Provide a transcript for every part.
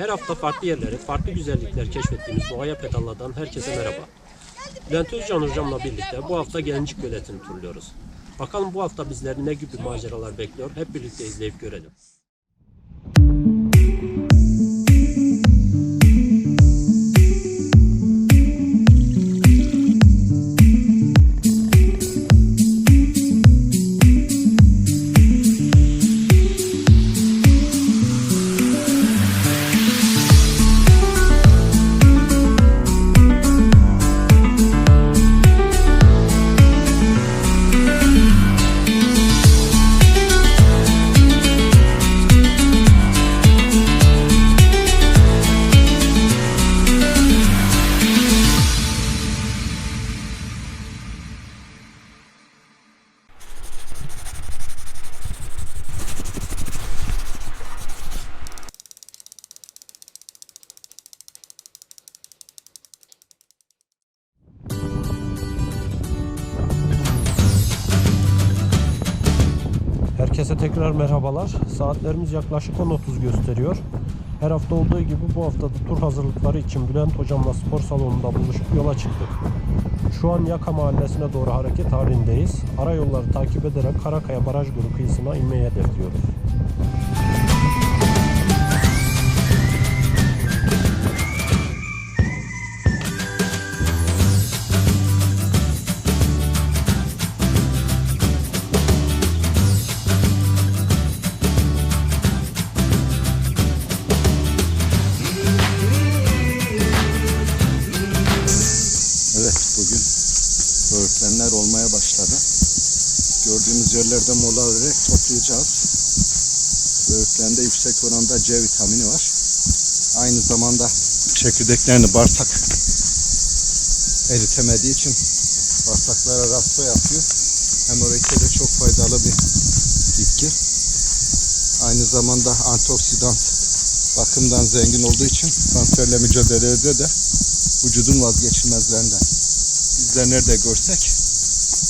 Her hafta farklı yerleri, farklı güzellikler keşfettiğimiz Doğaya Pedala'dan herkese merhaba. Bülent Özcan hocamla birlikte bu hafta Gelincik Göleti'ni turluyoruz. Bakalım bu hafta bizleri ne gibi maceralar bekliyor hep birlikte izleyip görelim. Saatlerimiz yaklaşık 10.30 gösteriyor. Her hafta olduğu gibi bu hafta da tur hazırlıkları için Bülent Hocam'la spor salonunda buluşup yola çıktık. Şu an Yaka Mahallesi'ne doğru hareket halindeyiz. Ara yolları takip ederek Karakaya Baraj Gölü kıyısına inmeyi hedefliyoruz. Gördüğümüz yerlerde mola vererek toplayacağız. Böğürtlende yüksek oranda C vitamini var. Aynı zamanda çekirdeklerini bağırsak eritemediği için bağırsaklara rastro yapıyor. Hemoroide de çok faydalı bir bitki. Aynı zamanda antioksidan bakımdan zengin olduğu için kanserle mücadelede de vücudun vazgeçilmezlerinden. Bizler nerede görsek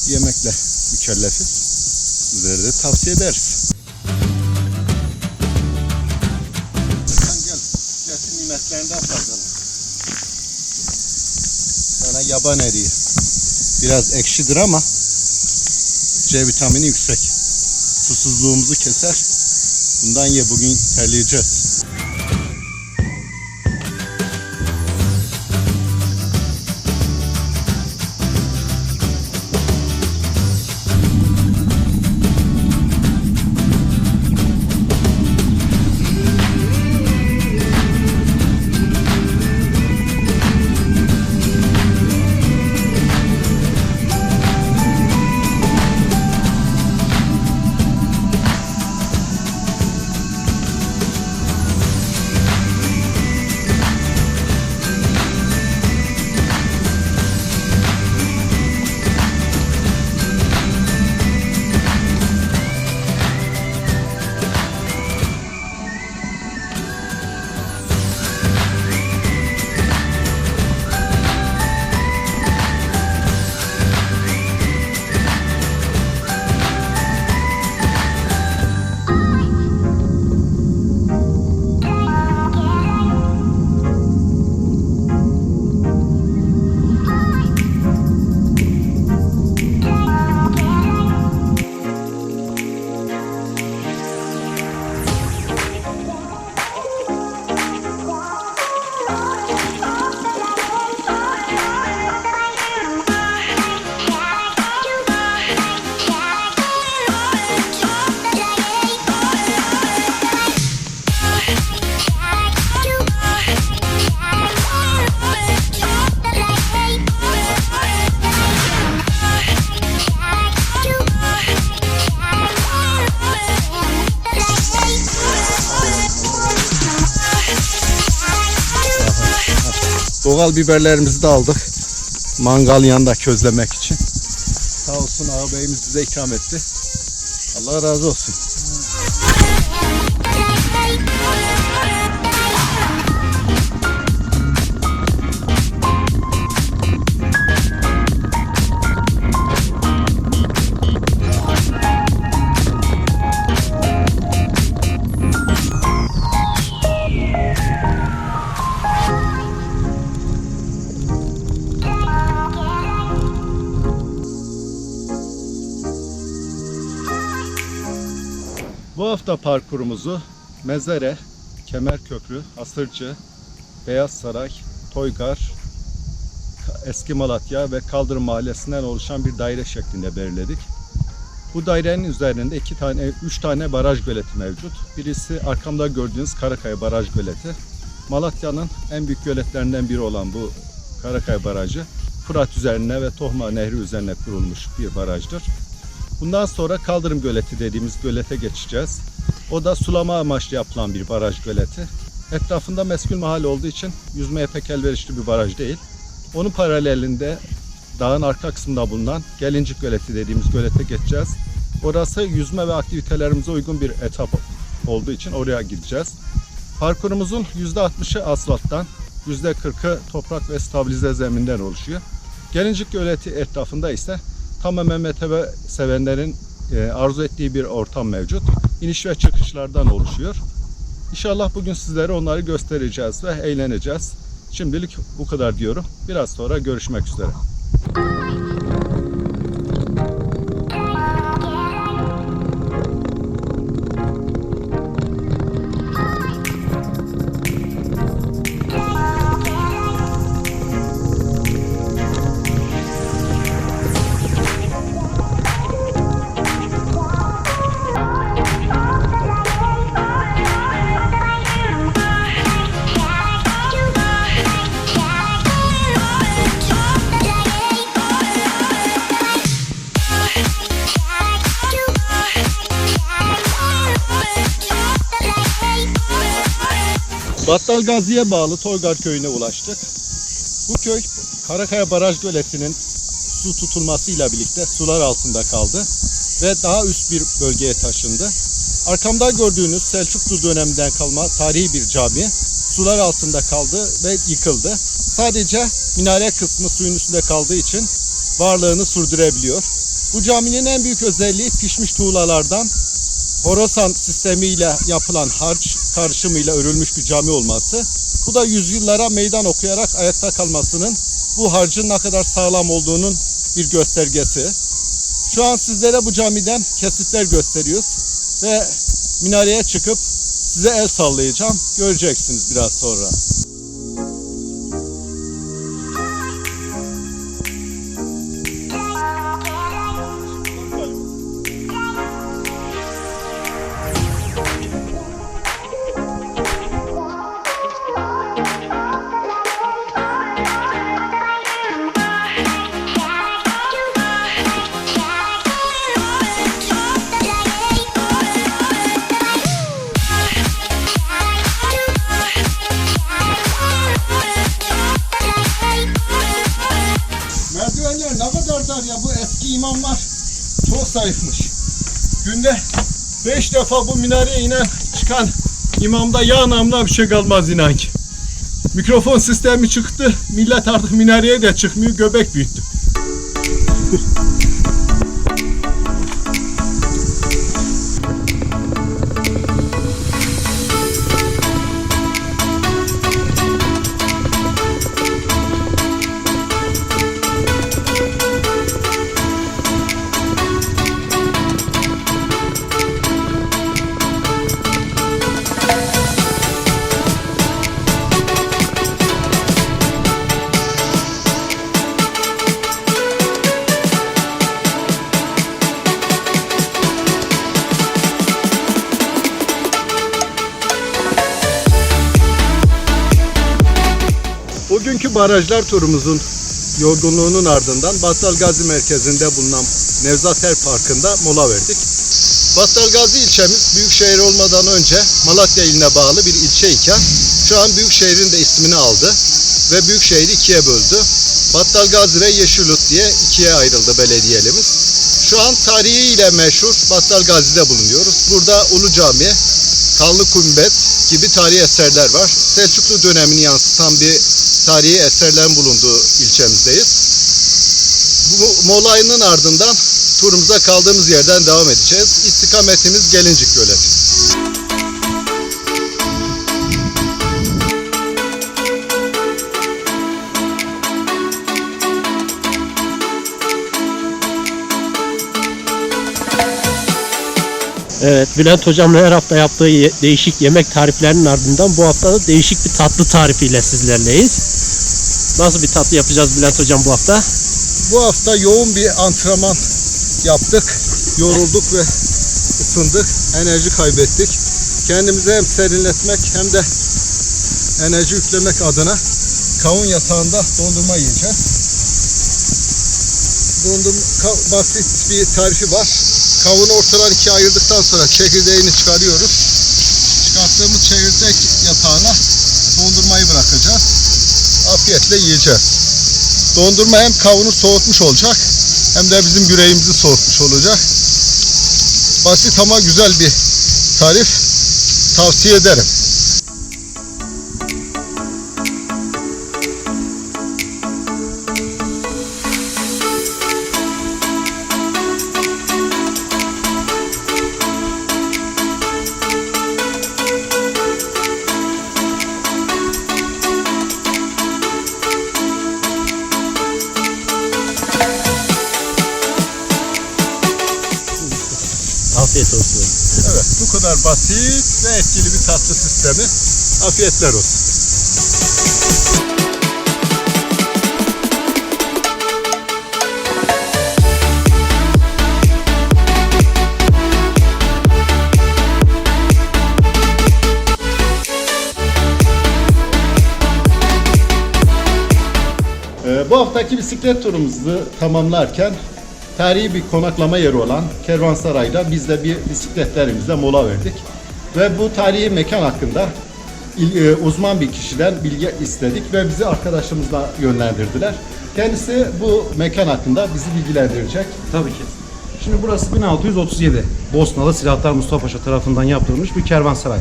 yemekle mükellefiz. Sizlere de tavsiye ederiz. Nimetlerinden faydalan. Sana yaban eriği. Biraz ekşidir ama C vitamini yüksek. Susuzluğumuzu keser. Bundan ye bugün terleyeceğiz. Doğal biberlerimizi de aldık. Mangal yanında közlemek için. Sağ olsun ağabeyimiz bize ikram etti. Allah razı olsun. Hafta parkurumuzu Mezere, Kemerköprü, Hasırcı, Beyaz Saray, Toygar, Eski Malatya ve Kaldırım Mahallesi'nden oluşan bir daire şeklinde belirledik. Bu dairenin üzerinde iki tane, üç tane baraj göleti mevcut. Birisi arkamda gördüğünüz Karakaya Baraj Göleti. Malatya'nın en büyük göletlerinden biri olan bu Karakaya Barajı, Fırat üzerine ve Tohma Nehri üzerine kurulmuş bir barajdır. Bundan sonra Kaldırım Göleti dediğimiz gölete geçeceğiz. O da sulama amaçlı yapılan bir baraj göleti. Etrafında meskul mahalle olduğu için yüzmeye pek elverişli bir baraj değil. Onun paralelinde dağın arka kısmında bulunan Gelincik Göleti dediğimiz gölete geçeceğiz. Orası yüzme ve aktivitelerimize uygun bir etap olduğu için oraya gideceğiz. Parkurumuzun %60'ı asfalttan, %40'ı toprak ve stabilize zeminden oluşuyor. Gelincik Göleti etrafında ise tamamen MTB sevenlerin arzu ettiği bir ortam mevcut. İniş ve çıkışlardan oluşuyor. İnşallah bugün sizlere onları göstereceğiz ve eğleneceğiz. Şimdilik bu kadar diyorum. Biraz sonra görüşmek üzere. Battal Gazi'ye bağlı Toygar köyüne ulaştık. Bu köy Karakaya Baraj Göleti'nin su tutulmasıyla birlikte sular altında kaldı ve daha üst bir bölgeye taşındı. Arkamda gördüğünüz Selçuklu döneminden kalma tarihi bir cami sular altında kaldı ve yıkıldı. Sadece minare kısmı suyun üstünde kaldığı için varlığını sürdürebiliyor. Bu caminin en büyük özelliği pişmiş tuğlalardan Horasan sistemiyle yapılan harç karışımıyla örülmüş bir cami olması. Bu da yüzyıllara meydan okuyarak ayakta kalmasının bu harcın ne kadar sağlam olduğunun bir göstergesi. Şu an sizlere bu camiden kesitler gösteriyoruz ve minareye çıkıp size el sallayacağım. Göreceksiniz biraz sonra. Defa bu minareye inen çıkan imamda yağ namına bir şey kalmaz inan ki. Mikrofon sistemi çıktı. Millet artık minareye de çıkmıyor. Göbek büyüttü. Barajlar turumuzun yorgunluğunun ardından Battal Gazi merkezinde bulunan Nevzater Parkı'nda mola verdik. Battal Gazi ilçemiz büyükşehir olmadan önce Malatya iline bağlı bir ilçe iken şu an büyükşehirin de ismini aldı ve büyükşehiri ikiye böldü. Battal Gazi ve Yeşilyurt diye ikiye ayrıldı belediyelimiz. Şu an tarihiyle meşhur Battal Gazi'de bulunuyoruz. Burada Ulu Cami, Kanlı Kumbet gibi tarihi eserler var. Selçuklu dönemini yansıtan bir tarihi eserlerin bulunduğu ilçemizdeyiz. Bu molayının ardından turumuza kaldığımız yerden devam edeceğiz. İstikametimiz Gelincik Göleti. Evet, Bülent Hocam'la her hafta yaptığı değişik yemek tariflerinin ardından bu hafta da değişik bir tatlı tarifiyle sizlerleyiz. Nasıl bir tatlı yapacağız Bülent Hocam bu hafta? Bu hafta yoğun bir antrenman yaptık. Yorulduk ve ısındık. Enerji kaybettik. Kendimizi hem serinletmek hem de enerji yüklemek adına kavun yatağında dondurma yiyeceğiz. Dondurma basit bir tarifi var. Kavunu ortadan ikiye ayırdıktan sonra çekirdeğini çıkarıyoruz. Çıkarttığımız çekirdek yatağına dondurmayı bırakacağız. Afiyetle yiyeceğiz. Dondurma hem kavunu soğutmuş olacak hem de bizim yüreğimizi soğutmuş olacak. Basit ama güzel bir tarif. Tavsiye ederim. Afiyetler olsun. Ee, bu haftaki bisiklet turumuzu tamamlarken tarihi bir konaklama yeri olan Kervansaray'da biz de bir bisikletlerimizle mola verdik. Ve bu tarihi mekan hakkında uzman bir kişiden bilgi istedik ve bizi arkadaşımızla yönlendirdiler. Kendisi bu mekan hakkında bizi bilgilendirecek. Tabii ki. Şimdi burası 1637 Bosnalı Silahtar Mustafa Paşa tarafından yaptırılmış bir kervansaray.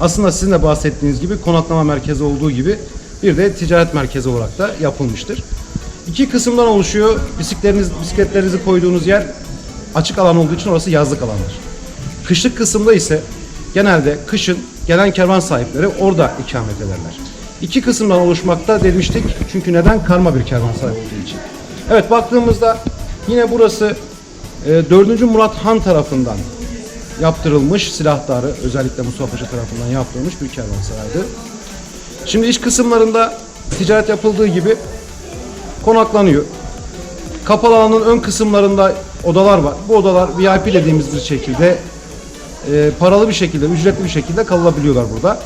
Aslında sizin de bahsettiğiniz gibi konaklama merkezi olduğu gibi bir de ticaret merkezi olarak da yapılmıştır. İki kısımdan oluşuyor. Bisikletleriniz, bisikletlerinizi koyduğunuz yer açık alan olduğu için orası yazlık alandır. Kışlık kısımda ise genelde kışın gelen kervan sahipleri orada ikamet ederler. İki kısımdan oluşmakta demiştik. Çünkü neden? Karma bir kervansaray olduğu için. Evet baktığımızda yine burası e, 4. Murat Han tarafından yaptırılmış silahdarı özellikle Mustafa Paşa tarafından yaptırılmış bir kervansaraydı. Şimdi iç kısımlarında ticaret yapıldığı gibi konaklanıyor. Kapalı alanın ön kısımlarında odalar var. Bu odalar VIP dediğimiz bir şekilde e, paralı bir şekilde, ücretli bir şekilde kalabiliyorlar burada.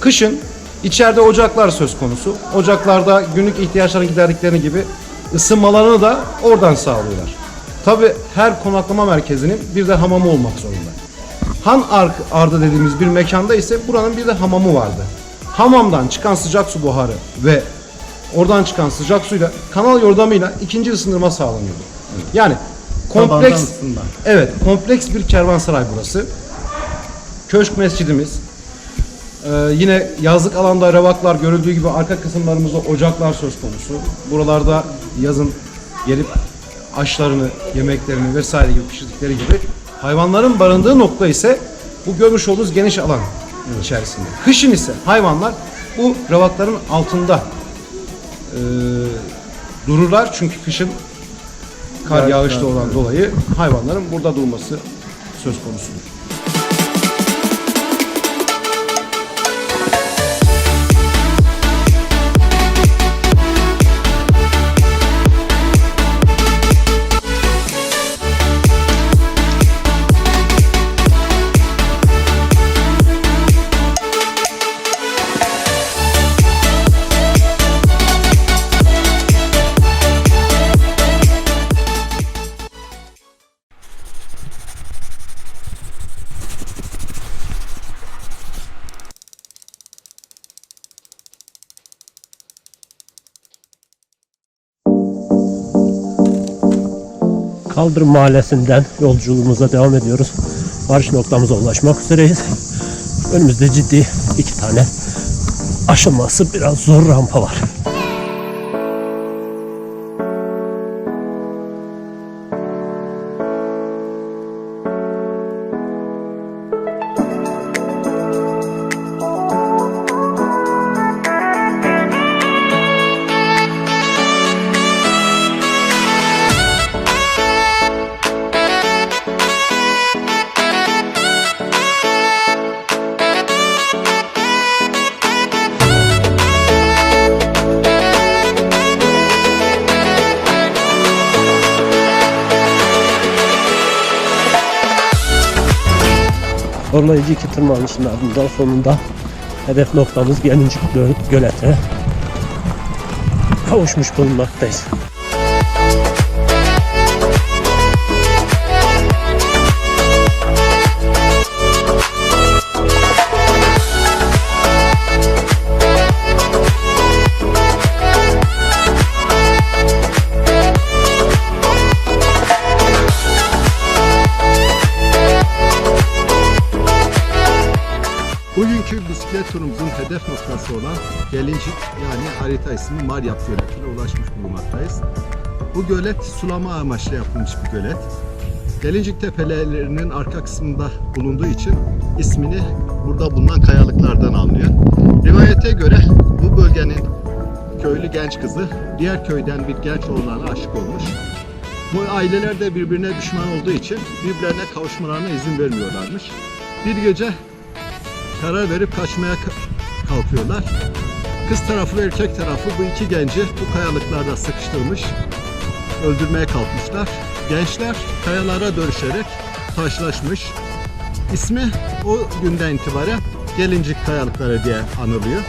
Kışın içeride ocaklar söz konusu. Ocaklarda günlük ihtiyaçlarını giderdikleri gibi ısınmalarını da oradan sağlıyorlar. Tabi her konaklama merkezinin bir de hamamı olmak zorunda. Han Ark Arda dediğimiz bir mekanda ise buranın bir de hamamı vardı. Hamamdan çıkan sıcak su buharı ve oradan çıkan sıcak suyla kanal yordamıyla ikinci ısındırma sağlanıyordu. Yani kompleks Evet, kompleks bir kervansaray burası. Köşk mescidimiz. Ee, yine yazlık alanda revaklar görüldüğü gibi arka kısımlarımızda ocaklar söz konusu. Buralarda yazın gelip aşlarını, yemeklerini vesaire gibi pişirdikleri gibi hayvanların barındığı nokta ise bu görmüş olduğunuz geniş alan içerisinde. Kışın ise hayvanlar bu revakların altında e, dururlar çünkü kışın kar yağışlı olan dolayı hayvanların burada durması söz konusudur. Kaldırım Mahallesi'nden yolculuğumuza devam ediyoruz. Varış noktamıza ulaşmak üzereyiz. Önümüzde ciddi iki tane aşılması biraz zor rampa var. Zorlayıcı iki tırmanışın ardından sonunda hedef noktamız Gelincik Gö- Gölet'e kavuşmuş bulunmaktayız. Olan Gelincik yani harita ismi Maryap Göleti'ne ulaşmış bulunmaktayız. Bu gölet sulama amaçlı yapılmış bir gölet. Gelincik tepelerinin arka kısmında bulunduğu için ismini burada bulunan kayalıklardan alınıyor. Rivayete göre bu bölgenin köylü genç kızı diğer köyden bir genç oğlana aşık olmuş. Bu aileler de birbirine düşman olduğu için birbirlerine kavuşmalarına izin vermiyorlarmış. Bir gece karar verip kaçmaya ka- kalkıyorlar. Kız tarafı ve erkek tarafı bu iki genci bu kayalıklarda sıkıştırmış, öldürmeye kalkmışlar. Gençler kayalara dönüşerek taşlaşmış. İsmi o günden itibaren Gelincik Kayalıkları diye anılıyor.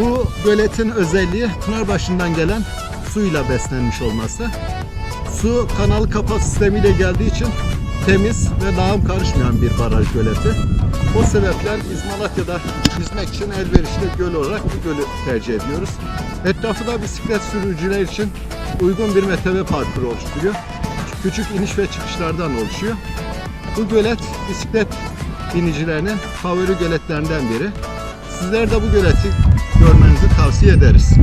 Bu göletin özelliği Pınarbaşı'ndan gelen suyla beslenmiş olması. Su kanal kapak sistemiyle geldiği için temiz ve lağım karışmayan bir baraj göleti. O sebepten biz Malatya'da yüzmek için elverişli göl olarak bu gölü tercih ediyoruz. Etrafı da bisiklet sürücüler için uygun bir metebe parkuru oluşturuyor. Küçük iniş ve çıkışlardan oluşuyor. Bu gölet bisiklet binicilerinin favori göletlerinden biri. Sizler de bu göleti görmenizi tavsiye ederiz.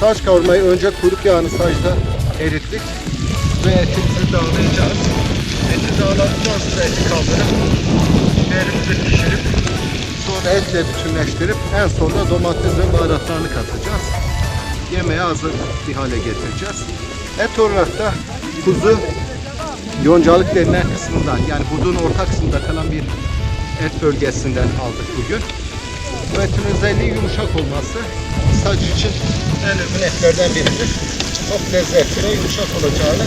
Saç, kavurmayı önce kuyruk yağını saçta erittik ve etimizi dağlayacağız. Eti dağladıktan sonra eti kaldırıp biberimizi pişirip sonra etle bütünleştirip en sonunda domates ve baharatlarını katacağız. Yemeğe hazır bir hale getireceğiz. Et olarak da kuzu yoncalık denilen kısmından yani budun orta kısmında kalan bir et bölgesinden aldık bugün. Bu etin özelliği yumuşak olması. Saç için en uygun etlerden biridir. Çok lezzetli ve yumuşak olacağını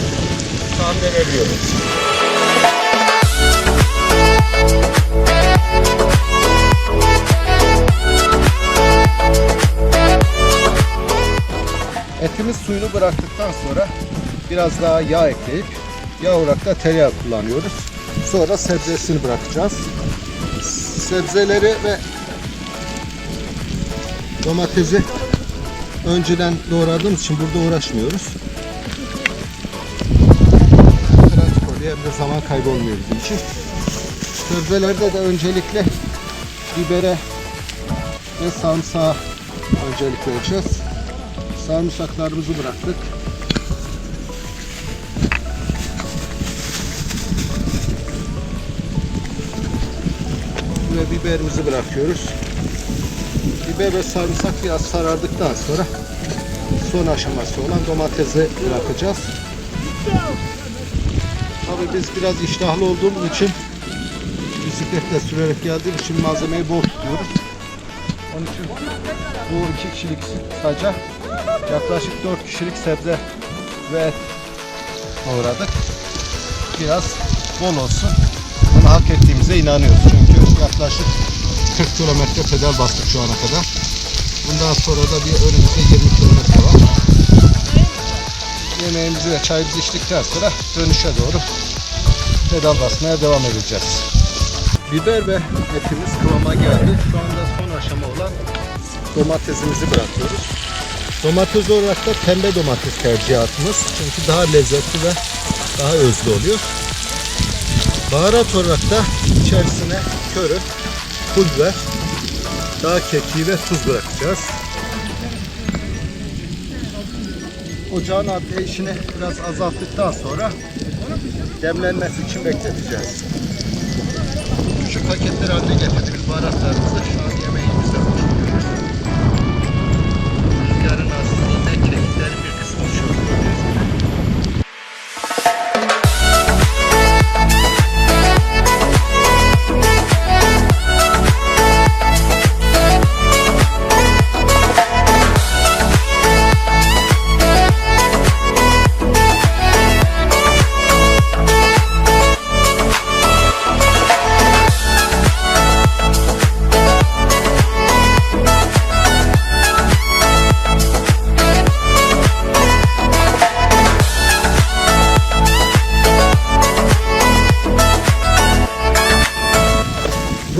tahmin edebiliyoruz. Etimiz suyunu bıraktıktan sonra biraz daha yağ ekleyip yağ olarak da tereyağı kullanıyoruz. Sonra sebzesini bırakacağız. Sebzeleri ve domatesi önceden doğradığımız için burada uğraşmıyoruz. Pratik oluyor de zaman kaybı olmuyor bizim için. Sebzelerde de öncelikle bibere ve sarımsağa öncelik vereceğiz. Sarımsaklarımızı bıraktık. Ve biberimizi bırakıyoruz. Biber ve sarımsak biraz sarardıktan sonra son aşaması olan domatesi bırakacağız. Tabii biz biraz iştahlı olduğumuz için bisikletle sürerek geldiğim için malzemeyi bol tutuyoruz. Onun için bu iki kişilik saca yaklaşık 4 kişilik sebze ve et doğradık. Biraz bol olsun. Ama hak ettiğimize inanıyoruz. Çünkü yaklaşık 40 kilometre pedal bastık şu ana kadar. Bundan sonra da bir önümüzde 20 kilometre var. Yemeğimizi ve çayımızı içtikten sonra dönüşe doğru pedal basmaya devam edeceğiz. Biber ve etimiz kıvama geldi. Şu anda son aşama olan domatesimizi bırakıyoruz. Domates olarak da pembe domates tercihatımız. Çünkü daha lezzetli ve daha özlü oluyor. Baharat olarak da içerisine körü, pul biber Dağ kekiği ve tuz bırakacağız. Ocağın ateşini biraz azalttıktan sonra demlenmesi için bekleteceğiz. Küçük paketler haline getirdik baharatlarımızı. Şu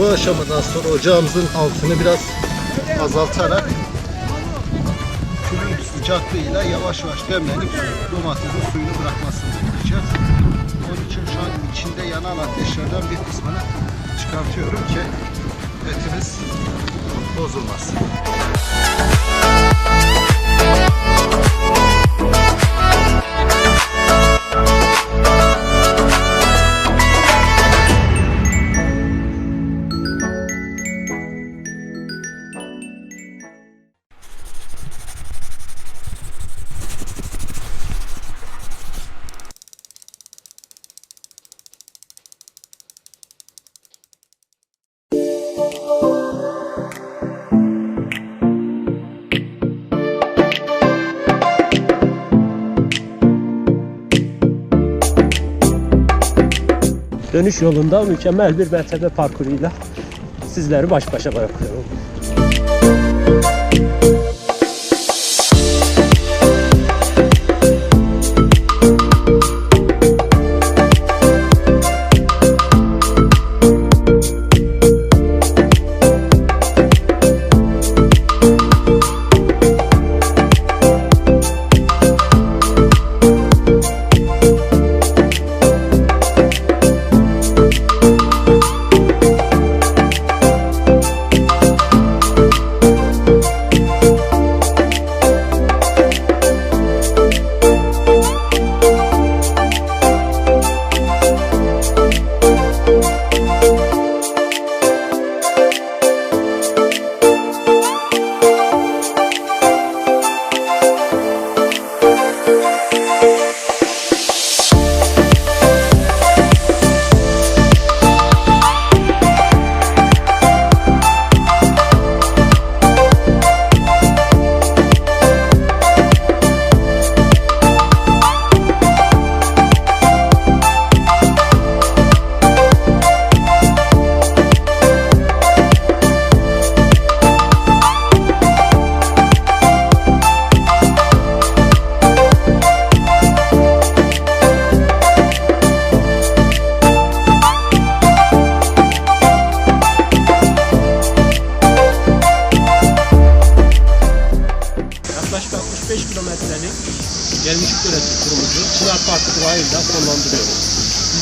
Bu aşamadan sonra ocağımızın altını biraz azaltarak külün sıcaklığıyla yavaş yavaş demlenip domatesin suyunu bırakmasını bekleyeceğiz. Onun için şu an içinde yanan ateşlerden bir kısmını çıkartıyorum ki etimiz bozulmasın. Dönüş yolunda mükemmel bir mertebe parkuruyla sizleri baş başa bırakıyorum.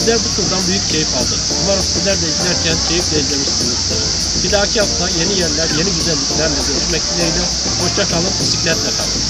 Bizler bu turdan büyük keyif aldık. Umarım sizler de izlerken keyifle izlemişsinizdir. Bir dahaki hafta yeni yerler, yeni güzelliklerle görüşmek dileğiyle. Hoşça kalın, bisikletle kalın.